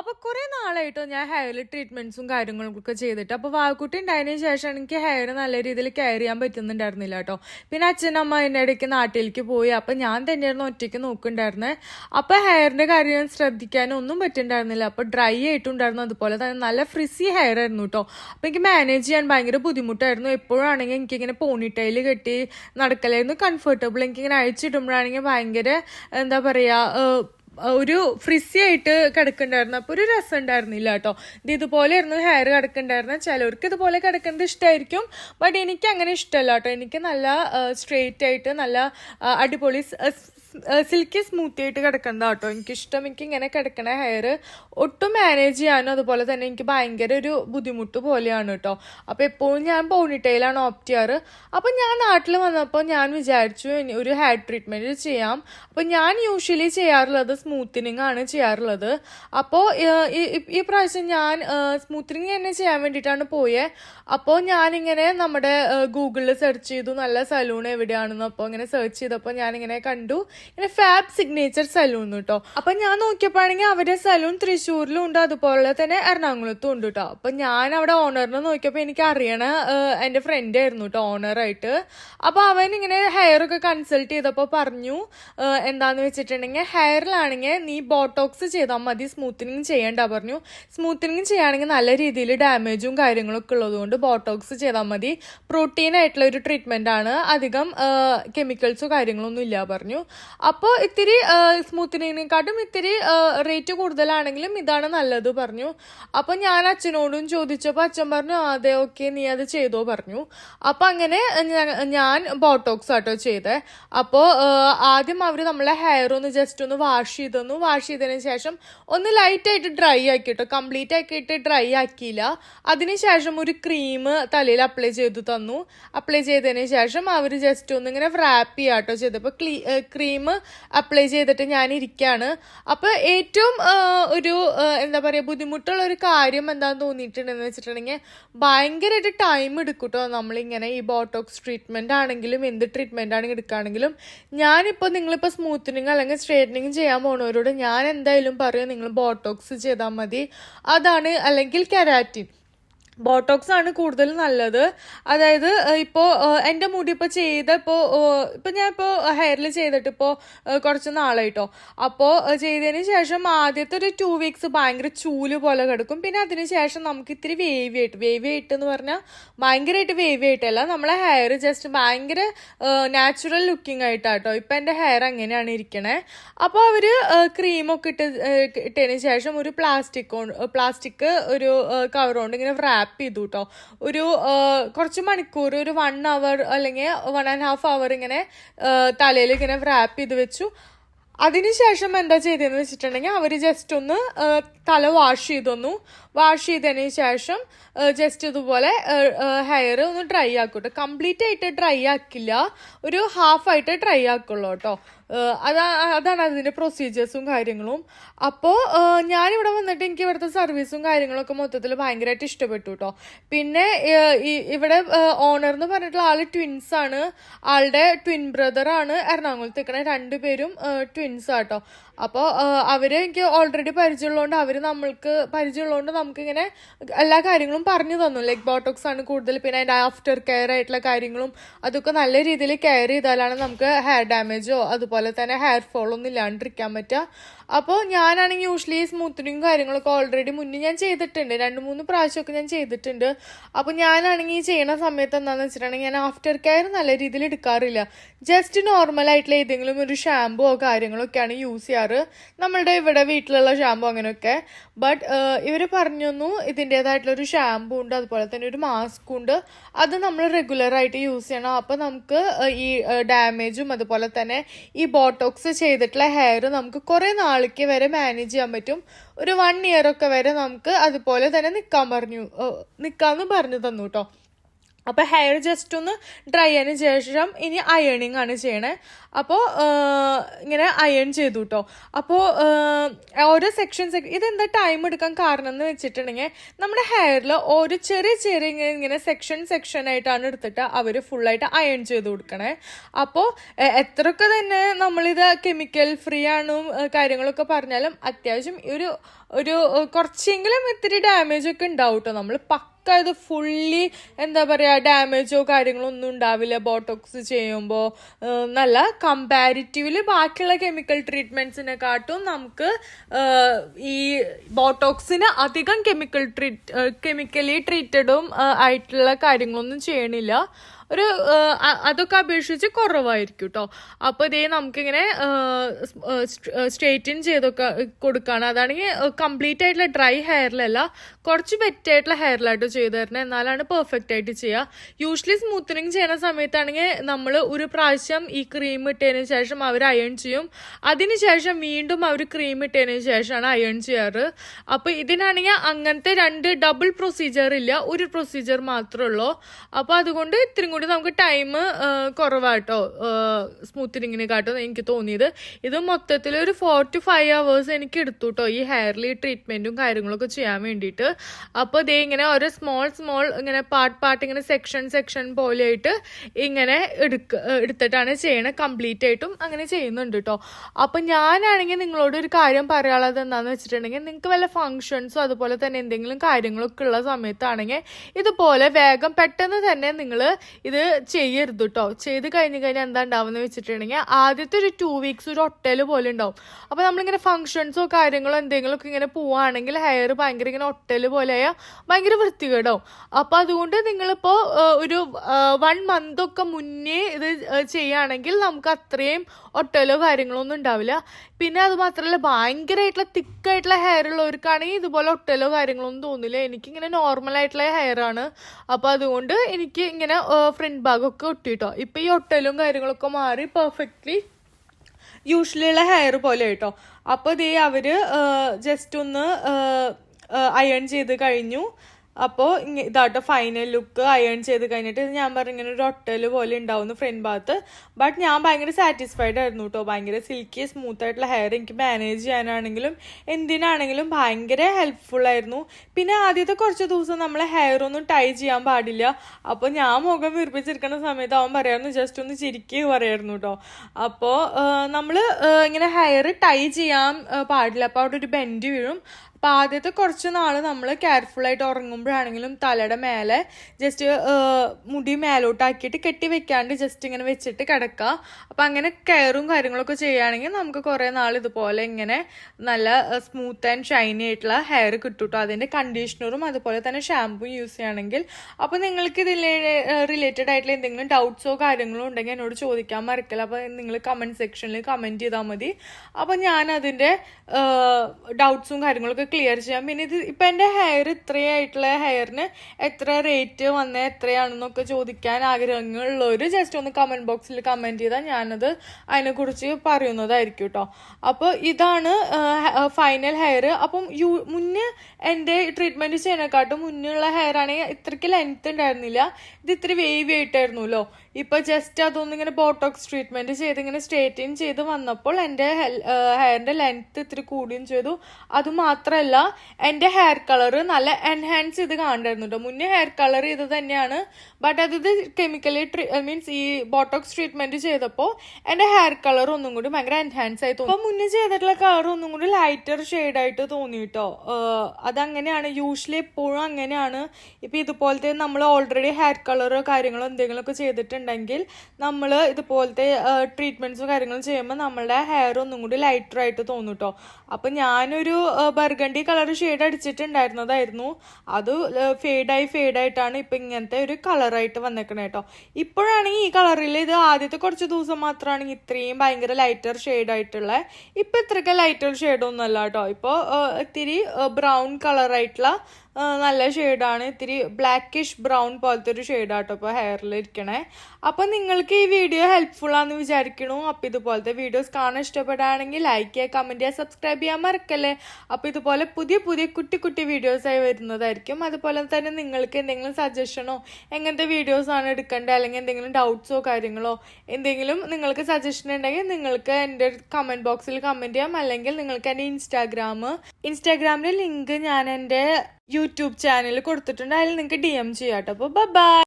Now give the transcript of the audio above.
അപ്പൊ കുറെ നാളായിട്ടോ ഞാൻ ഹെയർ ട്രീറ്റ്മെന്റ്സും കാര്യങ്ങളൊക്കെ ചെയ്തിട്ട്. അപ്പൊ വാക്കുട്ടി ഉണ്ടായതിനു ശേഷം എനിക്ക് ഹെയർ നല്ല രീതിയിൽ കെയർ ചെയ്യാൻ പറ്റുന്നുണ്ടായിരുന്നില്ല കേട്ടോ. പിന്നെ അച്ഛനമ്മ അതിന്റെ ഇടയ്ക്ക് നാട്ടിലേക്ക് പോയി. അപ്പൊ ഞാൻ തന്നെയായിരുന്നു ഒറ്റയ്ക്ക് നോക്കുന്നുണ്ടായിരുന്നത് അപ്പൊ ഹെയറിന്റെ കാര്യം ശ്രദ്ധിക്കാനും ഒന്നും പറ്റുന്നുണ്ടായിരുന്നില്ല അപ്പൊ ഡ്രൈ ആയിട്ടുണ്ടായിരുന്നു. അതുപോലെ തന്നെ നല്ല ഫ്രിസി ഹെയർ ആയിരുന്നു കേട്ടോ. അപ്പൊ എനിക്ക് മാനേജ് ചെയ്യാൻ ഭയങ്കര ബുദ്ധിമുട്ടായിരുന്നു. എപ്പോഴാണെങ്കിൽ എനിക്കിങ്ങനെ പോണിട്ടയിൽ കെട്ടി നടക്കലായിരുന്നു. കംഫർട്ടബിൾ എനിക്കിങ്ങനെ അഴിച്ചിടുമ്പോഴാണെങ്കിൽ ഭയങ്കര എന്താ പറയാ ഏഹ്, ഒരു ഫ്രിസി ആയിട്ട് കിടക്കുന്നുണ്ടായിരുന്നു. അപ്പോൾ ഒരു രസം ഉണ്ടായിരുന്നില്ല കേട്ടോ. ഇത് ഇതുപോലെയായിരുന്നു ഹെയർ കിടക്കുന്നുണ്ടായിരുന്നു. ചിലവർക്ക് ഇതുപോലെ കിടക്കുന്നത് ഇഷ്ടമായിരിക്കും ബട്ട് എനിക്ക് അങ്ങനെ ഇഷ്ടമല്ല കേട്ടോ. എനിക്ക് നല്ല സ്ട്രെയിറ്റ് ആയിട്ട് നല്ല അടിപൊളി സിൽക്കി സ്മൂത്തി ആയിട്ട് കിടക്കണ്ട കേട്ടോ. എനിക്കിഷ്ടം എനിക്ക് ഇങ്ങനെ കിടക്കണ ഹെയർ ഒട്ടും മാനേജ് ചെയ്യാനും അതുപോലെ തന്നെ എനിക്ക് ഭയങ്കര ഒരു ബുദ്ധിമുട്ട് പോലെയാണ് കേട്ടോ. അപ്പോൾ എപ്പോഴും ഞാൻ പോണിട്ടയിലാണ് ഓപ്റ്റ് ചെയ്യാറ്. അപ്പോൾ ഞാൻ നാട്ടിൽ വന്നപ്പോൾ ഞാൻ വിചാരിച്ചു ഒരു ഹെയർ ട്രീറ്റ്മെന്റ് ചെയ്യാം. അപ്പോൾ ഞാൻ യൂഷ്വലി ചെയ്യാറുള്ളത് സ്മൂത്തനിങ് ആണ് ചെയ്യാറുള്ളത്. അപ്പോൾ ഈ പ്രാവശ്യം ഞാൻ സ്മൂത്തനിങ് തന്നെ ചെയ്യാൻ വേണ്ടിയിട്ടാണ് പോയത് അപ്പോൾ ഞാനിങ്ങനെ നമ്മുടെ ഗൂഗിളിൽ സെർച്ച് ചെയ്തു. നല്ല സലൂൺ എവിടെയാണെന്ന് അപ്പോൾ ഇങ്ങനെ സെർച്ച് ചെയ്തപ്പോൾ ഞാനിങ്ങനെ കണ്ടു. ഇങ്ങനെ ഫാബ് സിഗ്നേച്ചർ സലൂൺ കേട്ടോ അപ്പൊ ഞാൻ നോക്കിയപ്പോഴാണെങ്കിൽ അവരുടെ സലൂൺ തൃശ്ശൂരിലും ഉണ്ട്. അതുപോലെ തന്നെ എറണാകുളത്തും ഉണ്ട് കേട്ടോ അപ്പൊ ഞാൻ അവിടെ ഓണറിനെ നോക്കിയപ്പോൾ എനിക്ക് അറിയണ എന്റെ ഫ്രണ്ട് ആയിരുന്നു കേട്ടോ ഓണറായിട്ട് അപ്പോൾ അവൻ ഇങ്ങനെ ഹെയർ ഒക്കെ കൺസൾട്ട് ചെയ്തപ്പോൾ പറഞ്ഞു എന്താന്ന് വെച്ചിട്ടുണ്ടെങ്കിൽ ഹെയറിലാണെങ്കിൽ നീ ബോട്ടോക്സ് ചെയ്താൽ മതി സ്മൂത്തനിങ് ചെയ്യണ്ട പറഞ്ഞു. സ്മൂത്തനിങ് ചെയ്യുകയാണെങ്കിൽ നല്ല രീതിയിൽ ഡാമേജും കാര്യങ്ങളൊക്കെ ഉള്ളതുകൊണ്ട് ബോട്ടോക്സ് ചെയ്താൽ മതി. പ്രോട്ടീൻ ആയിട്ടുള്ള ഒരു ട്രീറ്റ്മെന്റ് ആണ്. അധികം കെമിക്കൽസോ കാര്യങ്ങളൊന്നും ഇല്ല പറഞ്ഞു. അപ്പോൾ ഇത്തിരി സ്മൂത്തിനേക്കാട്ടും ഇത്തിരി റേറ്റ് കൂടുതലാണെങ്കിലും ഇതാണ് നല്ലത് പറഞ്ഞു. അപ്പോൾ ഞാൻ അച്ഛനോടും ചോദിച്ചപ്പോൾ അച്ഛൻ പറഞ്ഞു "ആ, അതെ ഓക്കെ നീ അത് ചെയ്തോ പറഞ്ഞു. അപ്പോൾ അങ്ങനെ ഞാൻ ബോട്ടോക്സ് ആട്ടോ ചെയ്തേ. അപ്പോൾ ആദ്യം അവർ നമ്മളെ ഹെയർ ഒന്ന് ജസ്റ്റ് ഒന്ന് വാഷ് ചെയ്തു തന്നു വാഷ് ചെയ്തതിന് ശേഷം ഒന്ന് ലൈറ്റായിട്ട് ഡ്രൈ ആക്കി കേട്ടോ കംപ്ലീറ്റ് ആക്കിയിട്ട് ഡ്രൈ ആക്കിയില്ല. അതിനുശേഷം ഒരു ക്രീം തലയിൽ അപ്ലൈ ചെയ്തു തന്നു. അപ്ലൈ ചെയ്തതിന് ശേഷം അവർ ജസ്റ്റ് ഒന്ന് ഇങ്ങനെ റാപ്പ് ചെയ്യാട്ടോ ചെയ്തപ്പോൾ ക്ലീ ക്രീം അപ്ലൈ ചെയ്തിട്ട് ഞാൻ ഇരിക്കുകയാണ് അപ്പോൾ ഏറ്റവും ഒരു എന്താ പറയുക ബുദ്ധിമുട്ടുള്ള ഒരു കാര്യം എന്താണെന്ന് തോന്നിയിട്ടുണ്ടെന്ന് വെച്ചിട്ടുണ്ടെങ്കിൽ ഭയങ്കരമായിട്ട് ടൈം എടുക്കും കേട്ടോ നമ്മളിങ്ങനെ ഈ ബോട്ടോക്സ് ട്രീറ്റ്മെന്റ് ആണെങ്കിലും എന്ത് ട്രീറ്റ്മെന്റ് ആണെങ്കിലും എടുക്കുകയാണെങ്കിലും. ഞാനിപ്പോൾ നിങ്ങളിപ്പോൾ സ്മൂത്തനിങ് അല്ലെങ്കിൽ സ്ട്രേറ്റനിങ് ചെയ്യാൻ പോണവരോട് ഞാൻ എന്തായാലും പറയും നിങ്ങൾ ബോട്ടോക്സ് ചെയ്താൽ മതി. അതാണ് അല്ലെങ്കിൽ കെരാറ്റിൻ ബോട്ടോക്സ് ആണ് കൂടുതൽ നല്ലത്. അതായത് ഇപ്പോൾ എന്റെ മുടി ഇപ്പോൾ ചെയ്ത ഇപ്പോൾ ഇപ്പം ഞാൻ ഇപ്പോൾ ഹെയറിൽ ചെയ്തിട്ട് ഇപ്പോൾ കുറച്ച് നാളായിട്ടോ. അപ്പോൾ ചെയ്തതിന് ശേഷം ആദ്യത്തെ ഒരു ടു വീക്സ് ഭയങ്കര ചൂൽ പോലെ കിടക്കും. പിന്നെ അതിന് ശേഷം നമുക്ക് ഇത്തിരി വേവി ആയിട്ട് വേവി ആയിട്ട് എന്ന് പറഞ്ഞാൽ ഭയങ്കരമായിട്ട് വേവി ആയിട്ടല്ല നമ്മളെ ഹെയർ ജസ്റ്റ് ഭയങ്കര നാച്ചുറൽ ലുക്കിംഗ് ആയിട്ടാട്ടോ. ഇപ്പം എന്റെ ഹെയർ അങ്ങനെയാണ് ഇരിക്കണേ. അപ്പോൾ അവർ ക്രീമൊക്കെ ഇട്ട് ഇട്ടതിന് ശേഷം ഒരു പ്ലാസ്റ്റിക് പ്ലാസ്റ്റിക് ഒരു കവർ കൊണ്ട് ഇങ്ങനെ റാപ്പ് ചെയ്തു കേട്ടോ ഒരു കുറച്ച് മണിക്കൂർ ഒരു വൺ അവർ അല്ലെങ്കിൽ വൺ ആൻഡ് ഹാഫ് അവർ ഇങ്ങനെ തലയിൽ ഇങ്ങനെ റാപ്പ് ചെയ്ത് വെച്ചു. അതിനുശേഷം എന്താ ചെയ്തതെന്ന് വെച്ചിട്ടുണ്ടെങ്കിൽ അവർ ജസ്റ്റ് ഒന്ന് തല വാഷ് ചെയ്തൊന്നു. വാഷ് ചെയ്തതിന് ശേഷം ജസ്റ്റ് ഇതുപോലെ ഹെയർ ഒന്ന് ഡ്രൈ ആക്കൂട്ടോ കംപ്ലീറ്റ് ആയിട്ട് ഡ്രൈ ആക്കില്ല. ഒരു ഹാഫ് ആയിട്ട് ഡ്രൈ ആക്കുള്ളൂ കേട്ടോ അതാ അതാണ് അതിന്റെ പ്രൊസീജിയേഴ്സും കാര്യങ്ങളും. അപ്പോൾ ഞാനിവിടെ വന്നിട്ട് എനിക്ക് ഇവിടുത്തെ സർവീസും കാര്യങ്ങളൊക്കെ മൊത്തത്തിൽ ഭയങ്കരമായിട്ട് ഇഷ്ടപ്പെട്ടു കേട്ടോ പിന്നെ ഇവിടെ ഓണർ എന്ന് പറഞ്ഞിട്ടുള്ള ആൾ ട്വിൻസ് ആണ്. ആളുടെ ട്വിൻ ബ്രദറാണ് എറണാകുളത്ത് നിൽക്കണ രണ്ടുപേരും ട്വിൻസ് ആട്ടോ അപ്പോൾ അവർ എനിക്ക് ഓൾറെഡി പരിചയമുള്ളതുകൊണ്ട് അവർ നമ്മൾക്ക് പരിചയമുള്ളതുകൊണ്ട് നമുക്കിങ്ങനെ എല്ലാ കാര്യങ്ങളും പറഞ്ഞു തന്നു. ലൈക്ക് ബോട്ടോക്സ് ആണ് കൂടുതൽ പിന്നെ അതിന്റെ ആഫ്റ്റർ കെയർ ആയിട്ടുള്ള കാര്യങ്ങളും അതൊക്കെ നല്ല രീതിയിൽ കെയർ ചെയ്താലാണ് നമുക്ക് ഹെയർ ഡാമേജോ അതുപോലെ തന്നെ ഹെയർ ഫോളൊന്നും ഇല്ലാണ്ടിരിക്കാൻ പറ്റുക. അപ്പോൾ ഞാനാണെങ്കിൽ യൂഷ്വലി സ്മൂത്തനിങ് കാര്യങ്ങളൊക്കെ ഓൾറെഡി മുന്നേ ഞാൻ ചെയ്തിട്ടുണ്ട്. രണ്ട് മൂന്ന് പ്രാവശ്യമൊക്കെ ഞാൻ ചെയ്തിട്ടുണ്ട്. അപ്പോൾ ഞാനാണെങ്കിൽ ഈ ചെയ്യണ സമയത്ത് എന്താണെന്ന് വെച്ചിട്ടുണ്ടെങ്കിൽ ഞാൻ ആഫ്റ്റർ കെയർ നല്ല രീതിയിൽ എടുക്കാറില്ല. ജസ്റ്റ് നോർമലായിട്ടുള്ള ഏതെങ്കിലും ഒരു ഷാമ്പുവോ കാര്യങ്ങളൊക്കെയാണ് യൂസ് ചെയ്യാറ്. നമ്മളുടെ ഇവിടെ വീട്ടിലുള്ള ഷാമ്പു അങ്ങനെയൊക്കെ. ബട്ട് ഇവർ പറഞ്ഞു തന്നു ഇതിന്റേതായിട്ടുള്ളൊരു ഷാമ്പു ഉണ്ട് അതുപോലെ തന്നെ ഒരു മാസ്ക് ഉണ്ട്. അത് നമ്മൾ റെഗുലറായിട്ട് യൂസ് ചെയ്യണം. അപ്പോൾ നമുക്ക് ഈ ഡാമേജും അതുപോലെ തന്നെ ഈ ബോട്ടോക്സ് ചെയ്തിട്ടുള്ള ഹെയർ നമുക്ക് കുറേ നാൾക്ക് വരെ മാനേജ് ചെയ്യാൻ പറ്റും. ഒരു വൺ ഇയർ ഒക്കെ വരെ നമുക്ക് അതുപോലെ തന്നെ നിൽക്കാൻ പറഞ്ഞു. നിൽക്കാമെന്ന് പറഞ്ഞു തന്നു കേട്ടോ അപ്പോൾ ഹെയർ ജസ്റ്റ് ഒന്ന് ഡ്രൈ ആയതിനു ശേഷം ഇനി അയണിങ് ആണ് ചെയ്യണേ. അപ്പോൾ ഇങ്ങനെ അയൺ ചെയ്തു കേട്ടോ അപ്പോൾ ഓരോ സെക്ഷൻ ഇതെന്താ ടൈം എടുക്കാൻ കാരണം എന്ന് വെച്ചിട്ടുണ്ടെങ്കിൽ നമ്മുടെ ഹെയറിൽ ഓരോ ചെറിയ ചെറിയ ഇങ്ങനെ സെക്ഷൻ സെക്ഷൻ ആയിട്ടാണ് എടുത്തിട്ട് അവർ ഫുള്ളായിട്ട് അയൺ ചെയ്ത് കൊടുക്കണേ. അപ്പോൾ എത്രയൊക്കെ തന്നെ നമ്മളിത് കെമിക്കൽ ഫ്രീ ആണും കാര്യങ്ങളൊക്കെ പറഞ്ഞാലും അത്യാവശ്യം ഒരു ഒരു കുറച്ചെങ്കിലും ഇത്തിരി ഡാമേജ് ഒക്കെ ഉണ്ടാവും കേട്ടോ നമ്മൾ പക്ക ഇത് ഫുള്ളി എന്താ പറയുക ഡാമേജോ കാര്യങ്ങളോ ഒന്നും ഉണ്ടാവില്ല. ബോട്ടോക്സ് ചെയ്യുമ്പോൾ നല്ല കമ്പാരിറ്റീവ്ലി ബാക്കിയുള്ള കെമിക്കൽ ട്രീറ്റ്മെന്റ്സിനെ കാട്ടും നമുക്ക് ഈ ബോട്ടോക്സിന് അധികം കെമിക്കൽ ട്രീറ്റ് കെമിക്കലി ട്രീറ്റഡും ആയിട്ടുള്ള കാര്യങ്ങളൊന്നും ചെയ്യണില്ല. ഒരു അതൊക്കെ അപേക്ഷിച്ച് കുറവായിരിക്കും കേട്ടോ അപ്പോൾ ഇതേ നമുക്കിങ്ങനെ സ്ട്രേറ്റിൻ ചെയ്തൊക്കെ കൊടുക്കുകയാണ് അതാണെങ്കിൽ കംപ്ലീറ്റ് ആയിട്ടുള്ള ഡ്രൈ ഹെയറിലല്ല കുറച്ച് വെറ്റായിട്ടുള്ള ഹെയറിലായിട്ട് ചെയ്തു തരണം എന്നാലാണ് പെർഫെക്റ്റ് ആയിട്ട് ചെയ്യുക യൂഷ്വലി സ്മൂത്തനിങ് ചെയ്യുന്ന സമയത്താണെങ്കിൽ നമ്മൾ ഒരു പ്രാവശ്യം ഈ ക്രീം ഇട്ടതിന് ശേഷം അവർ അയൺ ചെയ്യും. അതിന് ശേഷം വീണ്ടും അവർ ക്രീം ഇട്ടതിന് ശേഷമാണ് അയൺ ചെയ്യാറ്. അപ്പോൾ ഇതിനാണെങ്കിൽ അങ്ങനത്തെ രണ്ട് ഡബിൾ പ്രൊസീജിയർ ഇല്ല ഒരു പ്രൊസീജിയർ മാത്രമേ ഉള്ളൂ. അപ്പോൾ അതുകൊണ്ട് ഇത്തിരി കൂടി നമുക്ക് ടൈം കുറവാട്ടോ. സ്മൂത്തനിങ്ങിനെക്കാട്ടും എനിക്ക് തോന്നിയത്. ഇത് മൊത്തത്തിൽ ഒരു ഫോർ ടു ഫൈവ് അവേഴ്സ് എനിക്ക് എടുത്തു കേട്ടോ ഈ ഹെയർലി ട്രീറ്റ്മെന്റും കാര്യങ്ങളൊക്കെ ചെയ്യാൻ വേണ്ടിയിട്ട്. അപ്പോൾ ഇതേ ഇങ്ങനെ ഓരോ സ്മോൾ സ്മോൾ ഇങ്ങനെ പാർട്ട് പാർട്ട് ഇങ്ങനെ സെക്ഷൻ സെക്ഷൻ പോലെയായിട്ട് ഇങ്ങനെ എടുക്ക എടുത്തിട്ടാണ് ചെയ്യണത് കംപ്ലീറ്റ് ആയിട്ടും അങ്ങനെ ചെയ്യുന്നുണ്ട് കേട്ടോ അപ്പോൾ ഞാനാണെങ്കിൽ നിങ്ങളോട് ഒരു കാര്യം പറയാനുള്ളത് എന്താണെന്ന് വെച്ചിട്ടുണ്ടെങ്കിൽ നിങ്ങൾക്ക് വല്ല ഫങ്ഷൻസോ അതുപോലെ തന്നെ എന്തെങ്കിലും കാര്യങ്ങളൊക്കെ ഉള്ള സമയത്താണെങ്കിൽ ഇതുപോലെ വേഗം പെട്ടെന്ന് തന്നെ നിങ്ങൾ ഇത് ചെയ്യരുത് കേട്ടോ ചെയ്ത് കഴിഞ്ഞ് കഴിഞ്ഞാൽ എന്താ ഉണ്ടാവുമെന്ന് വെച്ചിട്ടുണ്ടെങ്കിൽ ആദ്യത്തെ ഒരു ടു വീക്സ് ഒരു ഒട്ടൽ പോലെ ഉണ്ടാവും. അപ്പോൾ നമ്മളിങ്ങനെ ഫംഗ്ഷൻസോ കാര്യങ്ങളോ എന്തെങ്കിലും ഒക്കെ ഇങ്ങനെ പോവുകയാണെങ്കിൽ ഹെയർ ഭയങ്കര ഇങ്ങനെ ഒട്ടൽ പോലെയായ ഭയങ്കര വൃത്തികേടാവും. അപ്പോൾ അതുകൊണ്ട് നിങ്ങളിപ്പോൾ ഒരു വൺ മന്ത് ഒക്കെ മുന്നേ ഇത് ചെയ്യുകയാണെങ്കിൽ നമുക്ക് അത്രയും ഒട്ടലോ കാര്യങ്ങളോ ഒന്നും ഉണ്ടാവില്ല. പിന്നെ അത് മാത്രമല്ല ഭയങ്കരമായിട്ടുള്ള തിക്കായിട്ടുള്ള ഹെയർ ഉള്ളവർക്കാണെങ്കിൽ ഇതുപോലെ ഒട്ടലോ കാര്യങ്ങളോ ഒന്നും തോന്നില്ല. എനിക്കിങ്ങനെ നോർമൽ ആയിട്ടുള്ള ഹെയർ ആണ്. അപ്പോൾ അതുകൊണ്ട് എനിക്ക് ഇങ്ങനെ ഫ്രണ്ട് ഭാഗമൊക്കെ ഒട്ടിട്ടോ. ഇപ്പം ഈ ഒട്ടലും കാര്യങ്ങളൊക്കെ മാറി പെർഫെക്റ്റ്ലി യൂഷ്വലി ഉള്ള ഹെയർ പോലെ കേട്ടോ അപ്പോൾ ഇതേ അവർ ജസ്റ്റ് ഒന്ന് അയൺ ചെയ്ത് കഴിഞ്ഞു. അപ്പോൾ ഇതാട്ടോ ഫൈനൽ ലുക്ക് അയൺ ചെയ്ത് കഴിഞ്ഞിട്ട് ഞാൻ പറഞ്ഞ ഇങ്ങനെ ഒരു ഒട്ടൽ പോലെ ഉണ്ടാവുന്നു ഫ്രണ്ട് ഭാഗത്ത്. ബട്ട് ഞാൻ ഭയങ്കര സാറ്റിസ്ഫൈഡ് ആയിരുന്നു കേട്ടോ ഭയങ്കര സിൽക്കി സ്മൂത്ത് ആയിട്ടുള്ള ഹെയർ എനിക്ക് മാനേജ് ചെയ്യാനാണെങ്കിലും എന്തിനാണെങ്കിലും ഭയങ്കര ഹെൽപ്ഫുൾ ആയിരുന്നു. പിന്നെ ആദ്യത്തെ കുറച്ച് ദിവസം നമ്മൾ ഹെയർ ഒന്നും ടൈ ചെയ്യാൻ പാടില്ല. അപ്പോൾ ഞാൻ മുഖം വീർപ്പിച്ചിരിക്കുന്ന സമയത്ത് അവൻ പറയായിരുന്നു ജസ്റ്റ് ഒന്ന് ചിരിക്കുക പറയായിരുന്നു കേട്ടോ അപ്പോൾ നമ്മൾ ഇങ്ങനെ ഹെയർ ടൈ ചെയ്യാൻ പാടില്ല. അപ്പോൾ അവിടെ ഒരു ബെൻഡ് വീഴും. അപ്പോൾ ആദ്യത്തെ കുറച്ച് നാൾ നമ്മൾ കെയർഫുള്ളായിട്ട് ഉറങ്ങുമ്പോഴാണെങ്കിലും തലയുടെ മേലെ ജസ്റ്റ് മുടി മേലോട്ടാക്കിയിട്ട് കെട്ടി വെക്കാണ്ട് ജസ്റ്റ് ഇങ്ങനെ വെച്ചിട്ട് കിടക്കുക അപ്പോൾ അങ്ങനെ കെയറും കാര്യങ്ങളൊക്കെ ചെയ്യുകയാണെങ്കിൽ നമുക്ക് കുറേ നാൾ ഇതുപോലെ ഇങ്ങനെ നല്ല സ്മൂത്ത് ആൻഡ് ഷൈനി ആയിട്ടുള്ള ഹെയർ കിട്ടും കേട്ടോ അതിന്റെ കണ്ടീഷണറും അതുപോലെ തന്നെ ഷാമ്പും യൂസ് ചെയ്യുകയാണെങ്കിൽ. അപ്പോൾ നിങ്ങൾക്ക് ഇതിൽ റിലേറ്റഡ് ആയിട്ടുള്ള എന്തെങ്കിലും ഡൗട്ട്സോ കാര്യങ്ങളോ ഉണ്ടെങ്കിൽ എന്നോട് ചോദിക്കാൻ മറക്കില്ല. അപ്പോൾ നിങ്ങൾ കമന്റ് സെക്ഷനിൽ കമന്റ് ചെയ്താൽ മതി. അപ്പോൾ ഞാൻ അതിന്റെ ഡൗട്ട്സും കാര്യങ്ങളൊക്കെ ക്ലിയർ ചെയ്യാം. പിന്നെ ഇത് ഇപ്പം എന്റെ ഹെയർ ഇത്രയായിട്ടുള്ള ഹെയറിന് എത്ര റേറ്റ് വന്ന എത്രയാണെന്നൊക്കെ ചോദിക്കാൻ ആഗ്രഹങ്ങളുള്ളവർ ജസ്റ്റ് ഒന്ന് കമന്റ് ബോക്സിൽ കമന്റ് ചെയ്താൽ ഞാനത് അതിനെക്കുറിച്ച് പറയുന്നതായിരിക്കും കേട്ടോ അപ്പോൾ ഇതാണ് ഫൈനൽ ഹെയർ അപ്പം യു മുന്നേ എന്റെ ട്രീറ്റ്മെന്റ് ചെയ്യുന്നതിനെക്കാട്ടും മുന്നേ ഉള്ള ഹെയർ ആണെങ്കിൽ ഇത്രയ്ക്ക് ലെങ്ത് ഉണ്ടായിരുന്നില്ല. ഇത് ഇത്തിരി വേവി ആയിട്ടായിരുന്നല്ലോ. ഇപ്പൊ ജസ്റ്റ് അതൊന്നും ഇങ്ങനെ ബോട്ടോക്സ് ട്രീറ്റ്മെന്റ് ചെയ്ത് ഇങ്ങനെ സ്ട്രേറ്റിൻ ചെയ്ത് വന്നപ്പോൾ എന്റെ ഹെയറിന്റെ ലെങ്ത് ഇത്തിരി കൂടിയും ചെയ്തു. അത് മാത്രല്ല എന്റെ ഹെയർ കളർ നല്ല എൻഹാൻസ് ചെയ്ത് കാണണ്ടായിരുന്നു മുന്നേ ഹെയർ കളർ ചെയ്ത് തന്നെയാണ്. ബട്ട് അത് ഇത് കെമിക്കലി മീൻസ് ഈ ബോട്ടോക്സ് ട്രീറ്റ്മെന്റ് ചെയ്തപ്പോൾ എന്റെ ഹെയർ കളർ ഒന്നും കൂടി ഭയങ്കര എൻഹാൻസ് ആയി തോന്നി. മുന്നേ ചെയ്തിട്ടുള്ള കളർ ഒന്നും കൂടി ലൈറ്റർ ആയിട്ട് തോന്നി കേട്ടോ അതങ്ങനെയാണ്. യൂഷ്വലി എപ്പോഴും അങ്ങനെയാണ്. ഇപ്പൊ ഇതുപോലത്തെ നമ്മൾ ഓൾറെഡി ഹെയർ കളറോ കാര്യങ്ങളോ എന്തെങ്കിലുമൊക്കെ ചെയ്തിട്ടുണ്ടെങ്കിൽ നമ്മൾ ഇതുപോലത്തെ ട്രീറ്റ്മെന്റ്സും കാര്യങ്ങളും ചെയ്യുമ്പോൾ നമ്മളുടെ ഹെയർ ഒന്നും കൂടി ലൈറ്ററായിട്ട് തോന്നും കേട്ടോ അപ്പം ഞാനൊരു ബർഗണ്ടി കളർ ഷെയ്ഡ് അടിച്ചിട്ടുണ്ടായിരുന്നതായിരുന്നു. അത് ഫെയ്ഡായി ഫെയ്ഡായിട്ടാണ് ഇപ്പം ഇങ്ങനത്തെ ഒരു കളറായിട്ട് വന്നേക്കണേ കേട്ടോ ഇപ്പോഴാണെങ്കിൽ ഈ കളറിൽ ഇത് ആദ്യത്തെ കുറച്ച് ദിവസം മാത്രമാണെങ്കിൽ ഇത്രയും ഭയങ്കര ലൈറ്റർ ഷെയ്ഡായിട്ടുള്ള ഇപ്പം ഇത്രയ്ക്ക് ലൈറ്റർ ഷെയ്ഡൊന്നുമല്ല കേട്ടോ ഇപ്പോൾ ഇത്തിരി ബ്രൗൺ കളറായിട്ടുള്ള നല്ല ഷെയ്ഡാണ് ഇത്തിരി ബ്ലാക്കിഷ് ബ്രൗൺ പോലത്തെ ഒരു ഷെയ്ഡാട്ടോ ഇപ്പോൾ ഹെയറിൽ ഇരിക്കണേ. അപ്പം നിങ്ങൾക്ക് ഈ വീഡിയോ ഹെൽപ്ഫുൾ ആണെന്ന് വിചാരിക്കണു. അപ്പം ഇതുപോലത്തെ വീഡിയോസ് കാണാൻ ഇഷ്ടപ്പെടുകയാണെങ്കിൽ ലൈക്ക് ചെയ്യുക കമന്റ് ചെയ്യുക സബ്സ്ക്രൈബ് ചെയ്യാൻ മറക്കല്ലേ? അപ്പോൾ ഇതുപോലെ പുതിയ പുതിയ കുട്ടി കുട്ടി വീഡിയോസായി വരുന്നതായിരിക്കും. അതുപോലെ തന്നെ നിങ്ങൾക്ക് എന്തെങ്കിലും സജഷനോ എങ്ങനത്തെ വീഡിയോസാണ് എടുക്കേണ്ടത് അല്ലെങ്കിൽ എന്തെങ്കിലും ഡൗട്ട്സോ കാര്യങ്ങളോ എന്തെങ്കിലും നിങ്ങൾക്ക് സജഷൻ ഉണ്ടെങ്കിൽ നിങ്ങൾക്ക് എന്റെ കമന്റ് ബോക്സിൽ കമന്റ് ചെയ്യാം. അല്ലെങ്കിൽ നിങ്ങൾക്ക് എന്റെ ഇൻസ്റ്റാഗ്രാം ഇൻസ്റ്റാഗ്രാമിലെ ലിങ്ക് ഞാൻ എന്റെ യൂട്യൂബ് ചാനൽ കൊടുത്തിട്ടുണ്ട്. അതിൽ നിങ്ങൾക്ക് ഡി എം ചെയ്യാം കേട്ടോ അപ്പോൾ ബൈ